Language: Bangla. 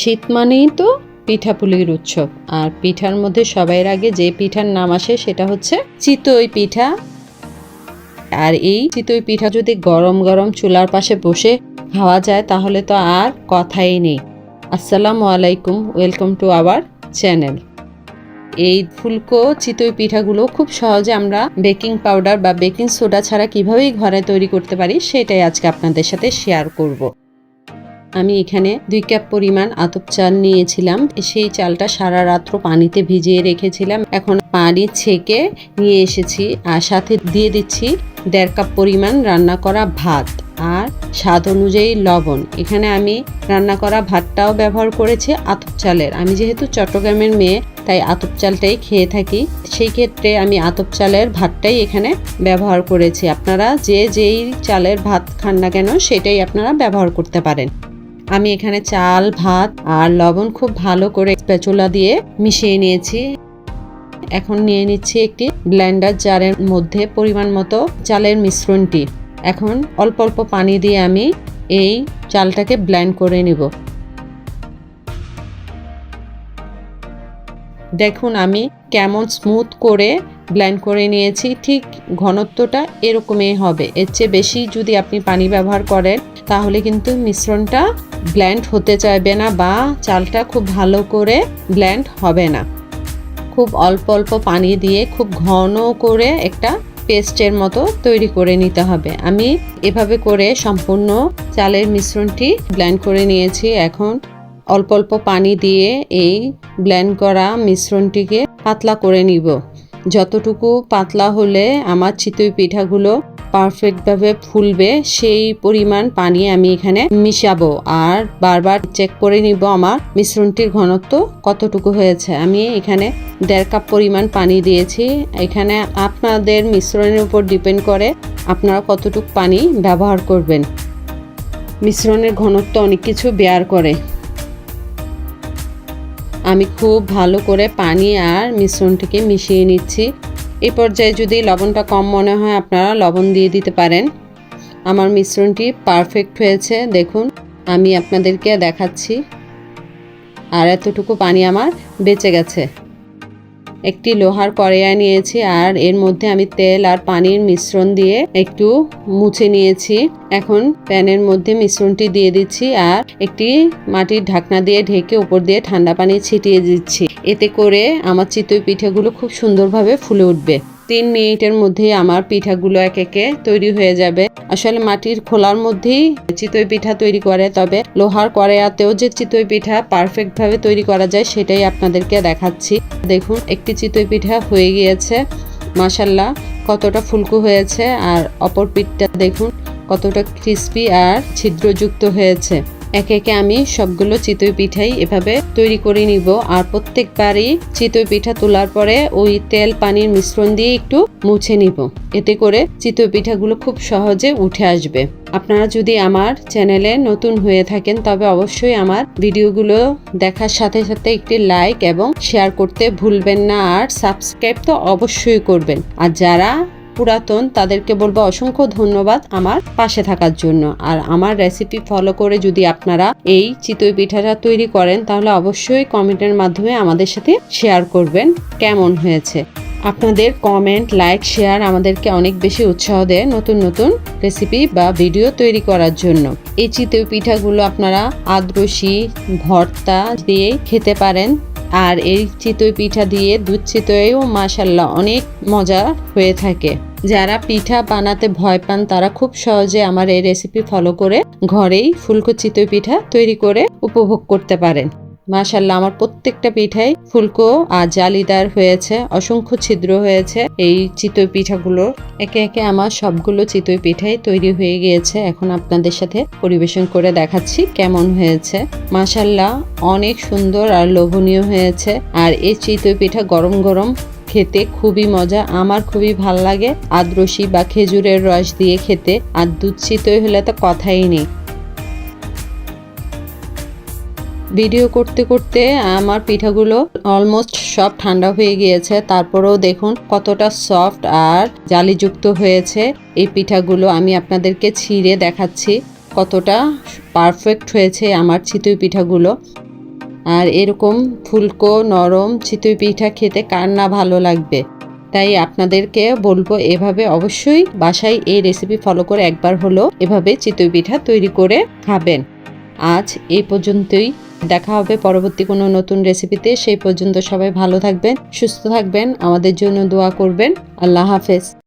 শীত মানেই তো পিঠাপুলির উৎসব। আর পিঠার মধ্যে সবাই আগে যে পিঠার নাম আসে সেটা হচ্ছে চিতই পিঠা। আর এই চিতই পিঠা যদি গরম গরম চুলার পাশে বসে খাওয়া যায় তাহলে তো আর কথাই নেই। আসসালামু আলাইকুম, ওয়েলকাম টু আওয়ার চ্যানেল। এই ফুলকো চিতই পিঠাগুলো খুব সহজে আমরা বেকিং পাউডার বা বেকিং সোডা ছাড়া কিভাবেই ঘরে তৈরি করতে পারি সেটাই আজকে আপনাদের সাথে শেয়ার করব। আমি এখানে দুই কাপ পরিমাণ আতপ চাল নিয়েছিলাম। সেই চালটা সারা রাত্র পানিতে ভিজিয়ে রেখেছিলাম। এখন পানি ছেঁকে নিয়ে এসেছি আর সাথে দিয়ে দিচ্ছি দেড় কাপ পরিমাণ রান্না করা ভাত আর স্বাদ অনুযায়ী লবণ। এখানে আমি রান্না করা ভাতটাও ব্যবহার করেছি আতপ চালের। আমি যেহেতু চট্টগ্রামের মেয়ে, তাই আতপ চালটাই খেয়ে থাকি। সেই ক্ষেত্রে আমি আতপ চালের ভাতটাই এখানে ব্যবহার করেছি। আপনারা যে যেই চালের ভাত খান না কেন, সেটাই আপনারা ব্যবহার করতে পারেন। আমি এখানে চাল, ভাত আর লবণ খুব ভালো করে স্প্যাচুলা দিয়ে মিশিয়ে নিয়েছি। এখন নিয়ে নিচ্ছি একটি ব্লেন্ডার জারের মধ্যে পরিমাণ মতো চালের মিশ্রণটি। এখন অল্প অল্প পানি দিয়ে আমি এই চালটাকে ব্লেন্ড করে নিব। দেখুন আমি কেমন স্মুথ করে ব্লেন্ড করে নিয়েছি, ঠিক ঘনত্বটা এরকমই হবে। এর চেয়ে বেশি যদি আপনি পানি ব্যবহার করেন, তাহলে কিন্তু মিশ্রণটা ব্ল্যান্ড হতে চাইবে না বা চালটা খুব ভালো করে ব্ল্যান্ড হবে না। খুব অল্প অল্প পানি দিয়ে খুব ঘন করে একটা পেস্টের মতো তৈরি করে নিতে হবে। আমি এভাবে করে সম্পূর্ণ চালের মিশ্রণটি ব্ল্যান্ড করে নিয়েছি। এখন অল্প অল্প পানি দিয়ে এই ব্ল্যান্ড করা মিশ্রণটিকে পাতলা করে নিব। যতটুকু পাতলা হলে আমার চিতই পিঠাগুলো পারফেক্টভাবে ফুলবে, সেই পরিমাণ পানি আমি এখানে মিশাবো। আর বারবার চেক করে নিব আমার মিশ্রণটির ঘনত্ব কতটুকু হয়েছে। আমি এখানে দেড় কাপ পরিমাণ পানি দিয়েছি। এখানে আপনাদের মিশ্রণের উপর ডিপেন্ড করে আপনারা কতটুকু পানি ব্যবহার করবেন। মিশ্রণের ঘনত্ব অনেক কিছু বেয়ার করে। আমি খুব ভালো করে পানি আর মিশ্রণটিকে মিশিয়ে নিচ্ছি। এই পর্যায়ে যদি লবণটা কম মনে হয়, আপনারা লবণ দিয়ে দিতে পারেন। আমার মিশ্রণটি পারফেক্ট হয়েছে, দেখুন। আমি আপনাদেরকে দেখাচ্ছি। আর এতটুকু পানি আমার বেঁচে গেছে। একটি লোহার কড়াইয়া নিয়েছি আর এর মধ্যে আমি তেল আর পানির মিশ্রণ দিয়ে একটু মুছে নিয়েছি। এখন প্যানের মধ্যে মিশ্রণটি দিয়ে দিচ্ছি আর একটি মাটির ঢাকনা দিয়ে ঢেকে উপর দিয়ে ঠান্ডা পানি ছিটিয়ে দিচ্ছি। এতে করে আমার চিতই পিঠেগুলো খুব সুন্দরভাবে ফুলে উঠবে। তিন মিনিটের মধ্যেই আমার পিঠাগুলো এক একে তৈরি হয়ে যাবে। আসলে মাটির খোলার মধ্যেই চিতই পিঠা তৈরি করে, তবে লোহার কড়াইয়াতেও যে চিতই পিঠা পারফেক্ট ভাবে তৈরি করা যায় সেটাই আপনাদেরকে দেখাচ্ছি। দেখুন, একটি চিতই পিঠা হয়ে গিয়েছে। মাসাল্লাহ কতটা ফুলকো হয়েছে। আর অপর পিঠটা দেখুন, কতটা ক্রিস্পি আর ছিদ্রযুক্ত হয়েছে। একে একে আমি সবগুলো চিতই পিঠাই এভাবে তৈরি করে নিব। আর প্রত্যেকবারই চিতই পিঠা তোলার পরে ওই তেল পানির মিশ্রণ দিয়ে একটু মুছে নিব। এতে করে চিতই পিঠাগুলো খুব সহজে উঠে আসবে। আপনারা যদি আমার চ্যানেলে নতুন হয়ে থাকেন, তবে অবশ্যই আমার ভিডিওগুলো দেখার সাথে সাথে একটি লাইক এবং শেয়ার করতে ভুলবেন না। আর সাবস্ক্রাইব তো অবশ্যই করবেন। আর যারা পুরাতন, তাদেরকে বলব অসংখ্য ধন্যবাদ আমার পাশে থাকার জন্য। আর আমার রেসিপি ফলো করে যদি আপনারা এই চিতই পিঠাটা তৈরি করেন, তাহলে অবশ্যই কমেন্টের মাধ্যমে আমাদের সাথে শেয়ার করবেন কেমন হয়েছে। আপনাদের কমেন্ট লাইক শেয়ার আমাদেরকে অনেক বেশি উৎসাহ দেয় নতুন নতুন রেসিপি বা ভিডিও তৈরি করার জন্য। এই চিতই পিঠাগুলো আপনারা আদ্রসি, ভর্তা দিয়ে খেতে পারেন। আর এই চিতই পিঠা দিয়ে দুধ চিতইও মাসাল্লাহ অনেক মজা হয়ে থাকে। যারা পিঠা বানাতে ভয় পান, তারা খুব সহজে আমার এই রেসিপি ফলো করে ঘরেই ফুলকো চিতই পিঠা তৈরি করে উপভোগ করতে পারেন। মাশাল্লাহ আমার প্রত্যেকটা পিঠাই ফুলকো আর জালিদার হয়েছে, অসংখ্য ছিদ্র হয়েছে। এই চিতই পিঠাগুলো একে একে আমার সবগুলো চিতই পিঠাই তৈরি হয়ে গিয়েছে। এখন আপনাদের সাথে পরিবেশন করে দেখাচ্ছি কেমন হয়েছে। মাশাল্লাহ অনেক সুন্দর আর লোভনীয় হয়েছে। আর এই চিতই পিঠা গরম গরম খেতে খুবই মজা, আমার খুবই ভালো লাগে। আদ্রসি বা খেজুরের রস দিয়ে খেতে, আর দুধ চিতই হলে তো কথাই নেই। ভিডিও করতে করতে আমার পিঠাগুলো অলমোস্ট সব ঠান্ডা হয়ে গিয়েছে। তারপরেও দেখুন কতটা সফট আর জালিযুক্ত হয়েছে এই পিঠাগুলো। আমি আপনাদেরকে ছিঁড়ে দেখাচ্ছি কতটা পারফেক্ট হয়েছে আমার চিতই পিঠাগুলো। আর এরকম ফুলকো, নরম চিতই পিঠা খেতে কার না ভালো লাগবে। তাই আপনাদেরকে বলব এভাবে অবশ্যই বাসায় এই রেসিপি ফলো করে একবার হলো এভাবে চিতই পিঠা তৈরি করে খাবেন। আজ এই পর্যন্তই। দেখা হবে পরবর্তী কোনো নতুন রেসিপিতে সেই পর্যন্ত সবাই ভালো থাকবেন, সুস্থ থাকবেন, আমাদের জন্য দোয়া করবেন। আল্লাহ হাফেজ।